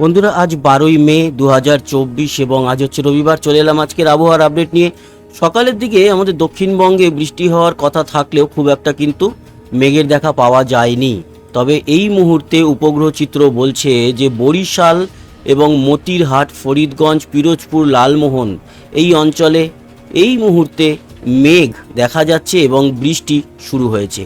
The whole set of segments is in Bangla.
বন্ধুরা, আজ বারোই মে দু হাজার চব্বিশ এবং আজ হচ্ছে রবিবার। চলে এলাম আজকের আবহাওয়ার আপডেট নিয়ে। সকালের দিকে আমাদের দক্ষিণবঙ্গে বৃষ্টি হওয়ার কথা থাকলেও খুব একটা কিন্তু মেঘের দেখা পাওয়া যায়নি। তবে এই মুহূর্তে উপগ্রহ চিত্র বলছে যে বরিশাল এবং মতিরহাট, ফরিদগঞ্জ, পিরোজপুর, লালমোহন এই অঞ্চলে এই মুহূর্তে মেঘ দেখা যাচ্ছে এবং বৃষ্টি শুরু হয়েছে।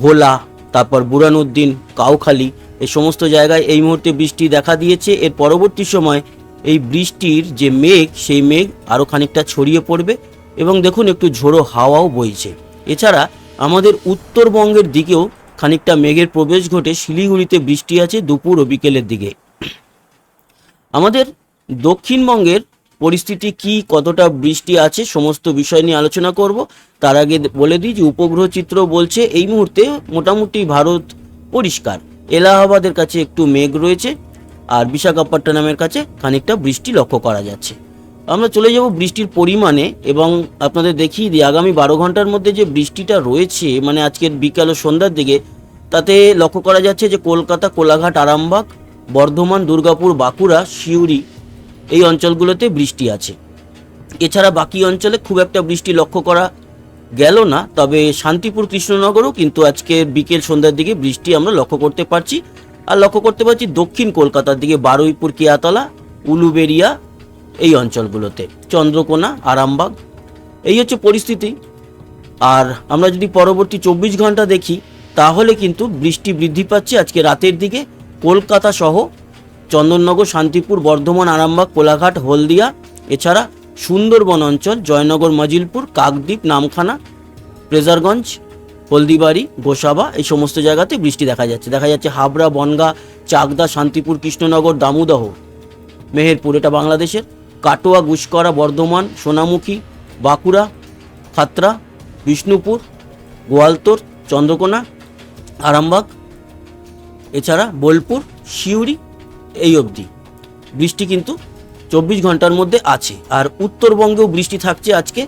ভোলা, তারপর বুরানুদ্দিন কাউখালী এই সমস্ত জায়গায় এই মুহূর্তে বৃষ্টি দেখা দিয়েছে। এর পরবর্তী সময় এই বৃষ্টির যে মেঘ, সেই মেঘ আরও খানিকটা ছড়িয়ে পড়বে এবং দেখুন একটু ঝোড়ো হাওয়াও বইছে। এছাড়া আমাদের উত্তরবঙ্গের দিকেও খানিকটা মেঘের প্রবেশ ঘটে। শিলিগুড়িতে বৃষ্টি আছে দুপুর ও বিকেলের দিকে। আমাদের দক্ষিণবঙ্গের পরিস্থিতি কি, কতটা বৃষ্টি আছে, সমস্ত বিষয় নিয়ে আলোচনা করব। তার আগে বলে দিই যে উপগ্রহ চিত্র বলছে এই মুহূর্তে মোটামুটি ভারত পরিষ্কার। এলাহাবাদের কাছে একটু মেঘ রয়েছে আর বিশাখাপট্টনমের কাছে খানিকটা বৃষ্টি লক্ষ্য করা যাচ্ছে। আমরা চলে যাব বৃষ্টির পরিমাণে এবং আপনাদের দেখিয়ে দিই, আগামী বারো ঘণ্টার মধ্যে যে বৃষ্টিটা রয়েছে মানে আজকের বিকাল ও সন্ধ্যার দিকে, তাতে লক্ষ্য করা যাচ্ছে যে কলকাতা, কোলাঘাট, আরামবাগ, বর্ধমান, দুর্গাপুর, বাঁকুড়া, সিউড়ি এই অঞ্চলগুলোতে বৃষ্টি আছে। এছাড়া বাকি অঞ্চলে খুব একটা বৃষ্টি লক্ষ্য করা গেল না, তবে শান্তিপুর কৃষ্ণনগরও কিন্তু আজকে বিকেল সন্ধ্যার দিকে বৃষ্টি আমরা লক্ষ্য করতে পারছি। আর লক্ষ্য করতে পারছি দক্ষিণ কলকাতার দিকে বারুইপুর, কিয়াতলা উলুবেরিয়া এই অঞ্চলগুলোতে, চন্দ্রকোনা, আরামবাগ, এই হচ্ছে পরিস্থিতি। আর আমরা যদি পরবর্তী চব্বিশ ঘণ্টা দেখি, তাহলে কিন্তু বৃষ্টি বৃদ্ধি পাচ্ছে আজকে রাতের দিকে। কলকাতা সহ চন্দননগর, শান্তিপুর, বর্ধমান, আরামবাগ, কোলাঘাট, হলদিয়া, এছাড়া সুন্দরবন অঞ্চল, জয়নগর, মজিলপুর, কাকদ্বীপ, নামখানা প্রেজারগঞ্জ হলদিবাড়ি, গোসাবা, এই সমস্ত জায়গাতে বৃষ্টি দেখা যাচ্ছে। দেখা যাচ্ছে হাবড়া, বনগা, চাকদা, শান্তিপুর, কৃষ্ণনগর, দামুদহ, মেহেরপুর। এটা বাংলাদেশের কাটোয়া, গুসকরা, বর্ধমান, সোনামুখী, বাঁকুড়া, খাতরা, বিষ্ণুপুর, গোয়ালতোর, চন্দ্রকোনা, আরামবাগ, এছাড়া বোলপুর, সিউড়ি, এই অবধি। বৃষ্টি কিন্তু চব্বিশ ঘণ্টার মধ্যে আছে। আর উত্তরবঙ্গেও বৃষ্টি থাকছে আজকে।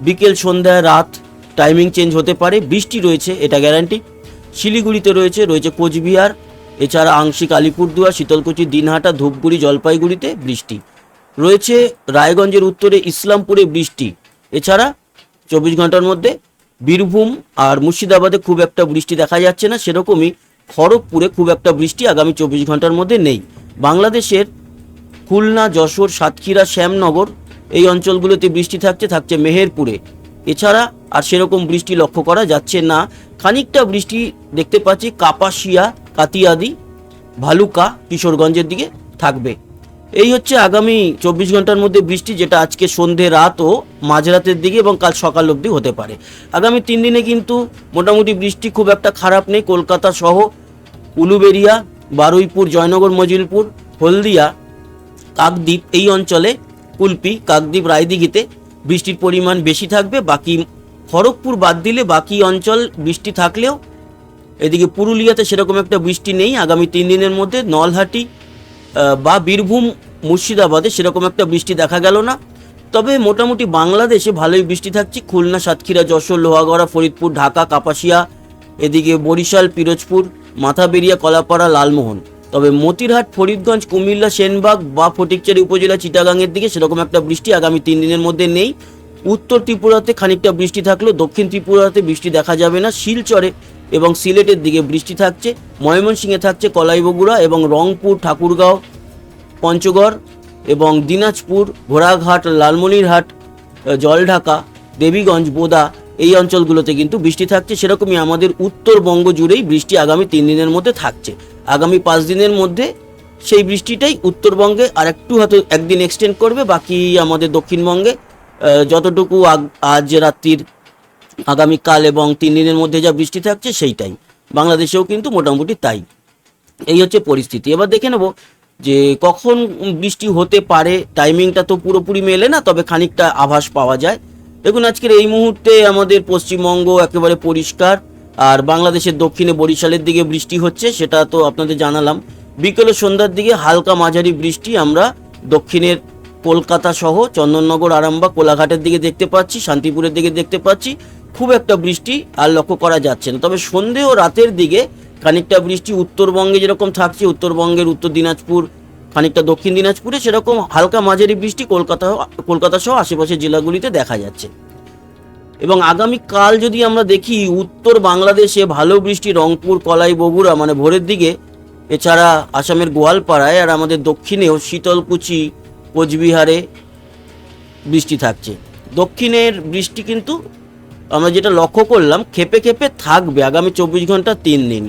বিকেল সন্ধ্যায় রাত টাইমিং চেঞ্জ হতে পারে। বৃষ্টি রয়েছে, এটা গ্যারান্টি শিলিগুড়িতে রয়েছে রয়েছে কোচবিহার, এছাড়া আংশিক আলিপুরদুয়ার, শীতলকুচি, দিনহাটা, ধূপগুড়ি, জলপাইগুড়িতে বৃষ্টি। রয়েছে রায়গঞ্জের উত্তরে ইসলামপুরে বৃষ্টি। এছাড়া চব্বিশ ঘণ্টার মধ্যে বীরভূম আর মুর্শিদাবাদে খুব একটা বৃষ্টি দেখা যাচ্ছে না। সেরকমই খড়গপুরে খুব একটা বৃষ্টি আগামী চব্বিশ ঘণ্টার মধ্যে নেই। বাংলাদেশের খুলনা, যশোর, সাতক্ষীরা, শ্যামনগর, এই অঞ্চলগুলোতে বৃষ্টি থাকছে থাকছে মেহেরপুরে। এছাড়া আর সেরকম বৃষ্টি লক্ষ্য করা যাচ্ছে না। খানিকটা বৃষ্টি দেখতে পাচ্ছি, কাপাসিয়া, কাতিয়াদি, ভালুকা, কিশোরগঞ্জের দিকে থাকবে। এই হচ্ছে আগামী চব্বিশ ঘণ্টার মধ্যে বৃষ্টি, যেটা আজকে সন্ধে রাত ও মাঝরাতের দিকে এবং কাল সকাল অবধি হতে পারে। আগামী তিন দিনে কিন্তু মোটামুটি বৃষ্টি খুব একটা খারাপ নেই। কলকাতা সহ উলুবেরিয়া, বারুইপুর, জয়নগর, মজিলপুর, হলদিয়া কাকদ্বীপ, এই অঞ্চলে কুলপি, কাকদ্বীপ রায়দিঘিতে বৃষ্টির পরিমাণ বেশি থাকবে, বাকি খড়গপুর বাদ দিলে বাকি অঞ্চল বৃষ্টি থাকলেও এদিকে পুরুলিয়াতে সেরকম একটা বৃষ্টি নেই। আগামী তিন দিনের মধ্যে নলহাটি বা বীরভূম, মুর্শিদাবাদে সেরকম একটা বৃষ্টি দেখা গেল না। তবে মোটামুটি বাংলাদেশে ভালোই বৃষ্টি থাকছে। খুলনা, সাতক্ষীরা, যশোর, লোহাগড়া, ফরিদপুর, ঢাকা, কাপাসিয়া, এদিকে বরিশাল, পিরোজপুর, মাথাবেরিয়া, কলাপাড়া, লালমোহন। তবে মতিরহাট, ফরিদগঞ্জ, কুমিল্লা, সেনবাগ বা ফটিকচারি উপজেলা চিটাগাংয়ের দিকে সেরকম একটা বৃষ্টি আগামী তিন দিনের মধ্যে নেই। উত্তর ত্রিপুরাতে খানিকটা বৃষ্টি থাকলেও দক্ষিণ ত্রিপুরাতে বৃষ্টি দেখা যাবে না। শিলচরে এবং সিলেটের দিকে বৃষ্টি থাকছে। ময়মনসিংহে থাকছে কলাইবগুড়া এবং রংপুর, ঠাকুরগাঁও, পঞ্চগড় এবং দিনাজপুর, ঘোড়াঘাট, লালমনিরহাট, জলঢাকা, দেবীগঞ্জ, বোদা এই অঞ্চলগুলোতে কিন্তু বৃষ্টি থাকছে, সেরকমই আমাদের উত্তরবঙ্গ জুড়েই বৃষ্টি আগামী তিন দিনের মধ্যে থাকছে। আগামী পাঁচ দিনের মধ্যে সেই বৃষ্টিটাই উত্তরবঙ্গে আর একটু হয়তো একদিন এক্সটেন্ড করবে, বাকি আমাদের দক্ষিণবঙ্গে যতটুকু আজ রাত্রির আগামীকাল এবং তিন দিনের মধ্যে যা বৃষ্টি থাকছে সেইটাই। বাংলাদেশেও কিন্তু মোটামুটি তাই। এই হচ্ছে পরিস্থিতি। এবার দেখে নেব যে কখন বৃষ্টি হতে পারে টাইমিংটা তো পুরোপুরি মেলে না, তবে খানিকটা আভাস পাওয়া যায়। দেখুন, আজকের এই মুহূর্তে আমাদের পশ্চিমবঙ্গ একেবারে পরিষ্কার, আর বাংলাদেশের দক্ষিণে বরিশালের দিকে বৃষ্টি হচ্ছে, সেটা তো আপনাদের জানালাম। বিকেল সন্ধ্যার দিকে হালকা মাঝারি বৃষ্টি আমরা দক্ষিণের কলকাতা সহ চন্দননগর, আরামবাগ, কোলাঘাটের দিকে দেখতে পাচ্ছি, শান্তিপুরের দিকে দেখতে পাচ্ছি, খুব একটা বৃষ্টি আর লক্ষ্য করা যাচ্ছে না। তবে সন্ধে ও রাতের দিকে খানিকটা বৃষ্টি উত্তরবঙ্গে যেরকম থাকছে, উত্তরবঙ্গের উত্তর দিনাজপুর খানিকটা দক্ষিণ দিনাজপুরে সেরকম হালকা মাঝারি বৃষ্টি কলকাতা কলকাতা সহ আশেপাশের জেলাগুলিতে দেখা যাচ্ছে। এবং আগামী কাল যদি আমরা দেখি, উত্তর বাংলাদেশে ভালো বৃষ্টি, রংপুর, কলাই, বগুড়া মানে ভোরের দিকে, এছাড়া আসামের গোয়ালপাড়ায় আর আমাদের দক্ষিণেও শীতলকুচি, কোচবিহারে বৃষ্টি থাকছে। দক্ষিণের বৃষ্টি কিন্তু আমরা যেটা লক্ষ্য করলাম, খেপে খেপে থাকবে আগামী চব্বিশ ঘণ্টা তিন দিন।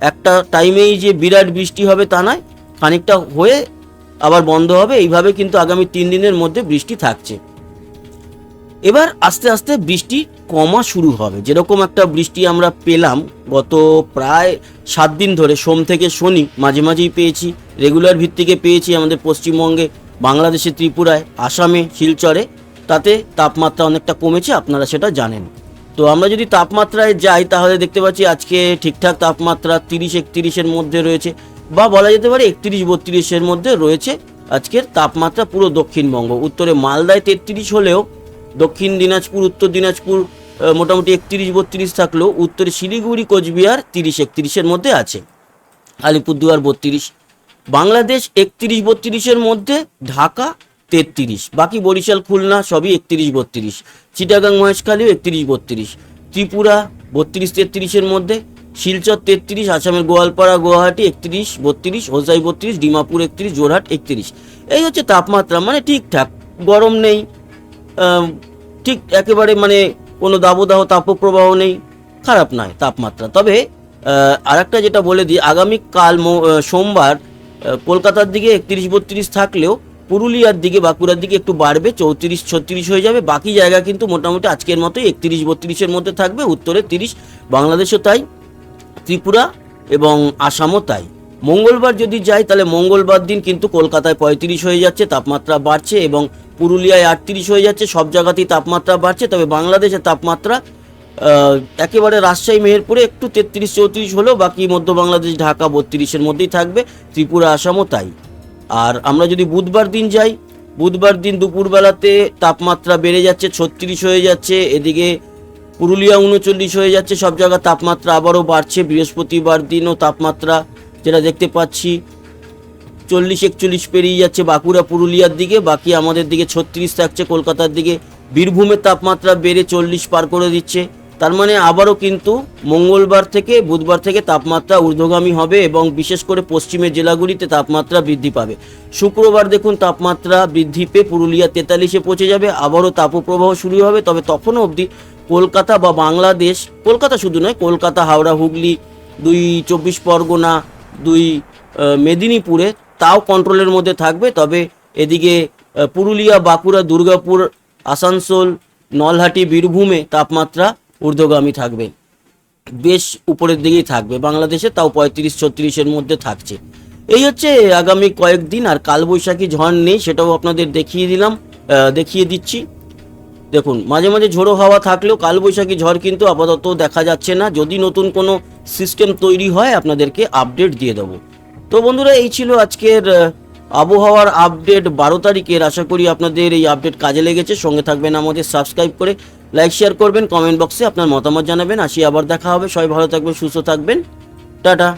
একটা টাইমেই যে বিরাট বৃষ্টি হবে তা নয় খানিকটা হয়ে আবার বন্ধ হবে, এইভাবে কিন্তু আগামী তিন দিনের মধ্যে বৃষ্টি থাকছে। এবার আস্তে আস্তে বৃষ্টি কমা শুরু হবে। যেরকম একটা বৃষ্টি আমরা পেলাম গত প্রায় সাত দিন ধরে, সোম থেকে শনি মাঝে মাঝেই পেয়েছি রেগুলার ভিত্তিকে পেয়েছি আমাদের পশ্চিমবঙ্গে, বাংলাদেশে, ত্রিপুরায়, আসামে, শিলচরে, তাতে তাপমাত্রা অনেকটা কমেছে, আপনারা সেটা জানেন। তো আমরা যদি তাপমাত্রায় যাই, তাহলে দেখতে পাচ্ছি আজকে ঠিকঠাক তাপমাত্রা তিরিশ একত্রিশের মধ্যে রয়েছে। বা বলা যেতে পারে একত্রিশ বত্রিশের মধ্যে রয়েছে আজকের তাপমাত্রা পুরো দক্ষিণবঙ্গ। উত্তরে মালদায় তেত্রিশ হলেও দক্ষিণ দিনাজপুর, উত্তর দিনাজপুর মোটামুটি একত্রিশ বত্রিশ থাকলেও উত্তরে শিলিগুড়ি, কোচবিহার তিরিশ একত্রিশের মধ্যে আছে। আলিপুরদুয়ার বত্রিশ, বাংলাদেশ একত্রিশ বত্রিশের মধ্যে, ঢাকা তেত্রিশ, বাকি বরিশাল, খুলনা সবই একত্রিশ বত্রিশ, চিটাগাং, মহেশখালীও একত্রিশ বত্রিশ, ত্রিপুরা বত্রিশ তেত্রিশের মধ্যে শিলচর তেত্রিশ, আসামের গোয়ালপাড়া, গুয়াহাটি একত্রিশ, বত্রিশ, হোসাই বত্রিশ, ডিমাপুর একত্রিশ জোরহাট একত্রিশ। এই হচ্ছে তাপমাত্রা মানে ঠিকঠাক, গরম নেই ঠিক একেবারে মানে কোনো দাবদাহ, তাপপ্রবাহ নেই, খারাপ নয় তাপমাত্রা। তবে আর একটা যেটা বলে দিই আগামীকাল সোমবার কলকাতার দিকে একত্রিশ, বত্রিশ থাকলেও পুরুলিয়ার দিকে, বাঁকুড়ার দিকে একটু বাড়বে, চৌত্রিশ, ছত্রিশ হয়ে যাবে। বাকি জায়গা কিন্তু মোটামুটি আজকের মতোই একত্রিশ, বত্রিশের মধ্যে থাকবে, উত্তরে তিরিশ, বাংলাদেশও তাই। ত্রিপুরা এবং আসামও তাই। মঙ্গলবার যদি যাই, তাহলে মঙ্গলবার দিন কিন্তু কলকাতায় পঁয়ত্রিশ হয়ে যাচ্ছে, তাপমাত্রা বাড়ছে এবং পুরুলিয়ায় আটত্রিশ হয়ে যাচ্ছে, সব জায়গাতেই তাপমাত্রা বাড়ছে। তবে বাংলাদেশের তাপমাত্রা একেবারে রাজশাহী, মেহেরপুরে একটু তেত্রিশ, চৌত্রিশ হলেও বাকি মধ্য বাংলাদেশ, ঢাকা বত্রিশের মধ্যেই থাকবে, ত্রিপুরা, আসামও তাই। আর আমরা যদি বুধবার দিন যাই, বুধবার দিন দুপুরবেলাতে তাপমাত্রা বেড়ে যাচ্ছে, ছত্রিশ হয়ে যাচ্ছে, এদিকে পুরুলিয়া উনচল্লিশ হয়ে যাচ্ছে, সব জায়গায় তাপমাত্রা আবারও বাড়ছে। বৃহস্পতিবার দিনও তাপমাত্রা যেটা দেখতে পাচ্ছি, চল্লিশ একচল্লিশ পেরিয়ে যাচ্ছে বাঁকুড়া পুরুলিয়ার দিকে, বাকি আমাদের দিকে ছত্রিশ থাকছে কলকাতার দিকে। বীরভূমের তাপমাত্রা বেড়ে চল্লিশ পার করে দিচ্ছে। তার মানে আবারও কিন্তু মঙ্গলবার থেকে বুধবার থেকে তাপমাত্রা ঊর্ধ্বগামী হবে এবং বিশেষ করে পশ্চিমের জেলাগুলিতে তাপমাত্রা বৃদ্ধি পাবে। শুক্রবার দেখুন তাপমাত্রা বৃদ্ধি পেয়ে পুরুলিয়া তেতাল্লিশে পৌঁছে যাবে, আবারও তাপপ্রবাহ শুরু হবে, তবে তখনও অবধি কলকাতা বা বাংলাদেশ, কলকাতা শুধু নয়, কলকাতা, হাওড়া, হুগলি, দুই চব্বিশ পরগনা, দুই মেদিনীপুরে তাও কন্ট্রোলের মধ্যে থাকবে। তবে এদিকে পুরুলিয়া, বাঁকুড়া, দুর্গাপুর, আসানসোল, নলহাটি, বীরভূমে তাপমাত্রা ঊর্ধ্বগামী থাকবে। বেশ উপরের দিকেই থাকবে। বাংলাদেশে তাও পঁয়ত্রিশ ছত্রিশের মধ্যে থাকছে। এই হচ্ছে আগামী কয়েকদিন, আর কালবৈশাখী ঝড় নেই, সেটাও আপনাদের দেখিয়ে দিলাম দেখিয়ে দিচ্ছি। দেখুন, মাঝে মাঝে ঝোড়ো হাওয়া থাকলেও কালবৈশাখী ঝড় কিন্তু আপাতত দেখা যাচ্ছে না। যদি নতুন কোনো সিস্টেম তৈরি হয়, আপনাদেরকে আপডেট দিয়ে দেবো। তো বন্ধুরা, এই ছিল আজকের আবহাওয়ার আপডেট বারো তারিখের। আশা করি আপনাদের এই আপডেট কাজে লেগেছে। সঙ্গে থাকবেন আমাদের সাবস্ক্রাইব করে। লাইক শেয়ার করবেন। কমেন্ট বক্সে আপনার মতামত জানাবেন। আসি আবার দেখা হবে। সবাই ভালো থাকবেন, সুস্থ থাকবেন। টাটা।